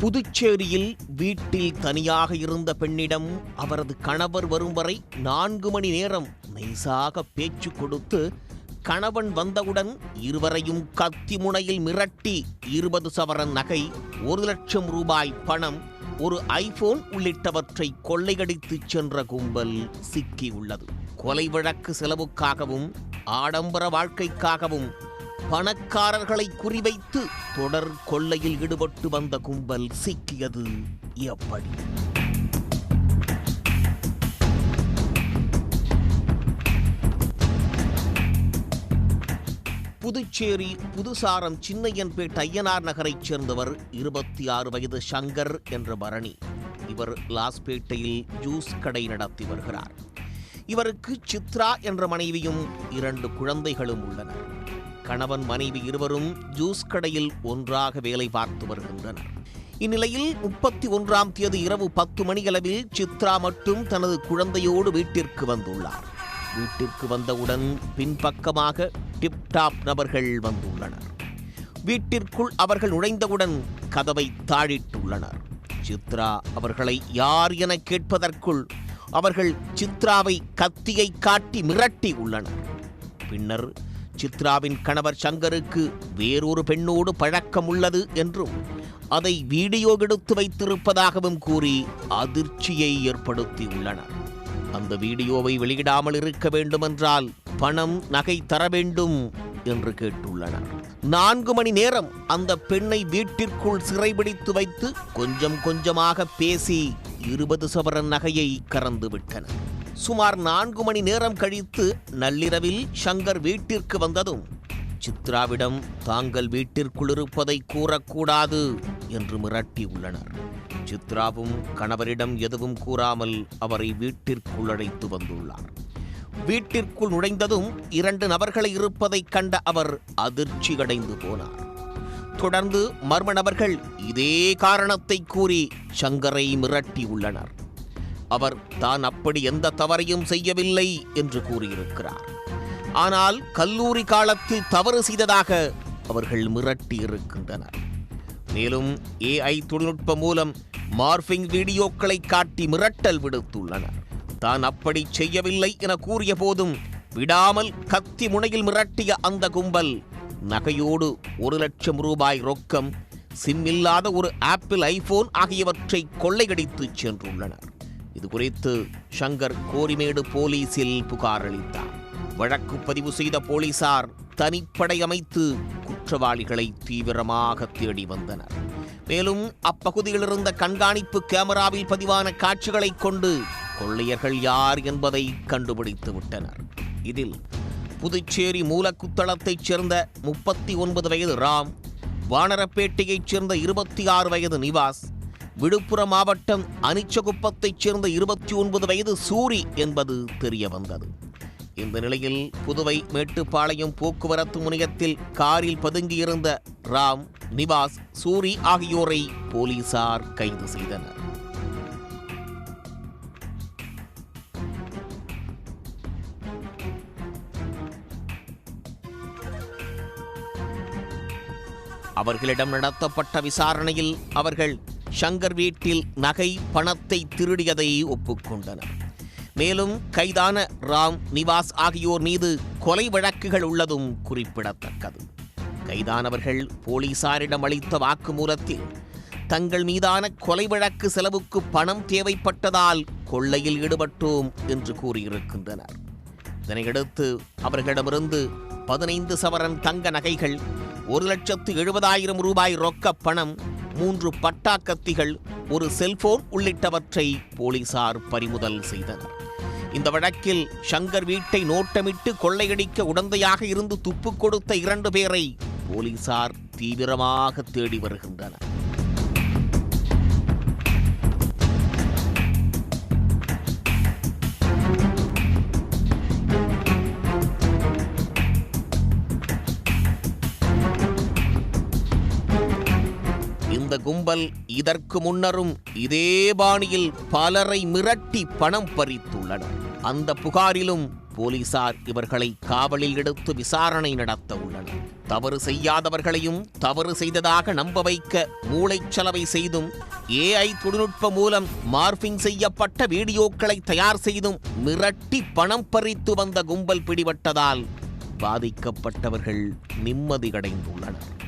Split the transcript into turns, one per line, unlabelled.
புதுச்சேரியில் வீட்டில் தனியாக இருந்த பெண்ணிடம் அவரது கணவர் வரும் வரை நான்கு மணி நேரம் நைசாக பேச்சு கொடுத்து கணவன் வந்தவுடன் இருவரையும் கத்தி முனையில் மிரட்டி இருபது சவரன் நகை ஒரு லட்சம் ரூபாய் பணம் ஒரு ஐபோன் உள்ளிட்டவற்றை கொள்ளையடித்துச் சென்ற கும்பல் சிக்கியுள்ளது. கொலை வழக்கு செலவுக்காகவும் ஆடம்பர வாழ்க்கைக்காகவும் பணக்காரர்களை குறிவைத்து தொடர் கொள்ளையில் ஈடுபட்டு வந்த கும்பல் சிக்கியது எப்படி? புதுச்சேரி புதுசாரம் சின்னையன்பேட் ஐயனார் நகரைச் சேர்ந்தவர் இருபத்தி ஆறு வயது சங்கர் என்ற பரணி. இவர் லாஸ்பேட்டையில் ஜூஸ் கடை நடத்தி வருகிறார். இவருக்கு சித்ரா என்ற மனைவியும் இரண்டு குழந்தைகளும் உள்ளனர். கணவன் மனைவி இருவரும் ஜூஸ் கடையில் ஒன்றாக வேலை பார்த்து வருகின்றனர். இந்நிலையில் முப்பத்தி ஒன்றாம் தேதி இரவு பத்து மணியளவில் சித்ரா மட்டும் தனது குழந்தையோடு வீட்டிற்கு வந்துள்ளார். வீட்டிற்கு வந்தவுடன் பின்பக்கமாக டிப்டாப் நபர்கள் வந்துள்ளனர். வீட்டிற்குள் அவர்கள் நுழைந்தவுடன் கதவை தாழிட்டுள்ளனர். சித்ரா அவர்களை யார் என கேட்பதற்குள் அவர்கள் சித்ராவை கத்தியை காட்டி மிரட்டி உள்ளனர். பின்னர் சித்ராவின் கணவர் சங்கருக்கு வேறொரு பெண்ணோடு பழக்கம் உள்ளது என்றும் அதை வீடியோ எடுத்து வைத்திருப்பதாகவும் கூறி அதிர்ச்சியை ஏற்படுத்தியுள்ளனர் அந்த வீடியோவை வெளியிடாமல் இருக்க வேண்டுமென்றால் பணம் நகை தர வேண்டும் என்று கேட்டுள்ளனர். நான்கு மணி நேரம் அந்த பெண்ணை வீட்டிற்குள் சிறைபிடித்து வைத்து கொஞ்சம் கொஞ்சமாக பேசி இருபது சவரன் நகையை கறந்து விட்டனர் சுமார் நான்கு மணி நேரம் கழித்து நள்ளிரவில் சங்கர் வீட்டிற்கு வந்ததும் சித்ராவிடம் தாங்கள் வீட்டிற்குள் இருப்பதை கூறக்கூடாது என்று மிரட்டி உள்ளனர். சித்ராவும் கணவரிடம் எதுவும் கூறாமல் அவரை வீட்டிற்குள் அழைத்து வந்துள்ளார். வீட்டிற்குள் நுழைந்ததும் இரண்டு நபர்களை இருப்பதைக் கண்ட அவர் அதிர்ச்சி அடைந்து போனார். தொடர்ந்து மர்ம நபர்கள் இதே காரணத்தை கூறி சங்கரை மிரட்டி உள்ளனர். அவர் தான் அப்படி எந்த தவறையும் செய்யவில்லை என்று கூறியிருக்கிறார். ஆனால் கல்லூரி காலத்தில் தவறு செய்ததாக அவர்கள் மிரட்டி இருக்கின்றனர் மேலும் ஏஐ தொழில்நுட்பம் மூலம் மார்பிங் வீடியோக்களை காட்டி மிரட்டல் விடுத்துள்ளனர். தான் அப்படி செய்யவில்லை என கூறிய போதும் விடாமல் கத்தி முனையில் மிரட்டிய அந்த கும்பல் நகையோடு ஒரு லட்சம் ரூபாய் ரொக்கம் சிம் இல்லாத ஒரு ஆப்பிள் ஐபோன் ஆகியவற்றை கொள்ளையடித்துச் சென்றுள்ளனர். இது குறித்து சங்கர் கோரிமேடு போலீசில் புகார் அளித்தார். வழக்கு பதிவு செய்த போலீசார் தனிப்படை அமைத்து குற்றவாளிகளை தீவிரமாக தேடி வந்தனர். மேலும் அப்பகுதியில் இருந்த கண்காணிப்பு கேமராவில் பதிவான காட்சிகளைக் கொண்டு கொள்ளையர்கள் யார் என்பதை கண்டுபிடித்து விட்டனர். இதில் புதுச்சேரி மூலக்குத்தளத்தைச் சேர்ந்த முப்பத்தி ஒன்பது வயது ராம் வானரப்பேட்டையைச் சேர்ந்த இருபத்தி ஆறு வயது நிவாஸ் விழுப்புரம் மாவட்டம் அனிச்சகுப்பத்தைச் சேர்ந்த இருபத்தி ஒன்பது வயது சூரி என்பது தெரிய வந்தது இந்த நிலையில் புதுவை மேட்டுப்பாளையம் போக்குவரத்து முனையத்தில் காரில் பதுங்கியிருந்த ராம் நிவாஸ் சூரி ஆகியோரை போலீசார் கைது செய்தனர். அவர்களிடம் நடத்தப்பட்ட விசாரணையில் அவர்கள் ஷங்கர் வீட்டில் நகை பணத்தை திருடியதை ஒப்புக்கொண்டனர். மேலும் கைதான ராம் நிவாஸ் ஆகியோர் மீது கொலை வழக்குகள் உள்ளதும் குறிப்பிடத்தக்கது. கைதானவர்கள் போலீசாரிடம் அளித்த வாக்குமூலத்தில் தங்கள் மீதான கொலை வழக்கு செலவுக்கு பணம் தேவைப்பட்டதால் கொள்ளையில் ஈடுபட்டோம் என்று கூறியிருக்கின்றனர். இதனையடுத்து அவர்களிடமிருந்து பதினைந்து சவரன் தங்க நகைகள் ஒரு லட்சத்து எழுபதாயிரம் ரூபாய் ரொக்க பணம் மூன்று பட்டா கத்திகள் ஒரு செல்போன் உள்ளிட்டவற்றை போலீசார் பறிமுதல் செய்தனர். இந்த வழக்கில் ஷங்கர் வீட்டை நோட்டமிட்டு கொள்ளையடிக்க உடந்தையாக இருந்து துப்பு கொடுத்த இரண்டு பேரை போலீசார் தீவிரமாக தேடி வருகின்றனர். இந்த கும்பல் இதற்கு முன்னரும் இதே பாணியில் பலரை மிரட்டி பணம் பறித்துள்ளனர். அந்த புகாரிலும் போலீசார் இவர்களை காவலில் எடுத்து விசாரணை நடத்த உள்ளனர். தவறு செய்யாதவர்களையும் தவறு செய்ததாக நம்ப வைக்க மூளைச்சலவை செய்தும் ஏஐ தொழில்நுட்பம் மூலம் மார்பிங் செய்யப்பட்ட வீடியோக்களை தயார் செய்தும் மிரட்டி பணம் பறித்து வந்த கும்பல் பிடிபட்டதால் பாதிக்கப்பட்டவர்கள் நிம்மதி கடைந்துள்ளனர்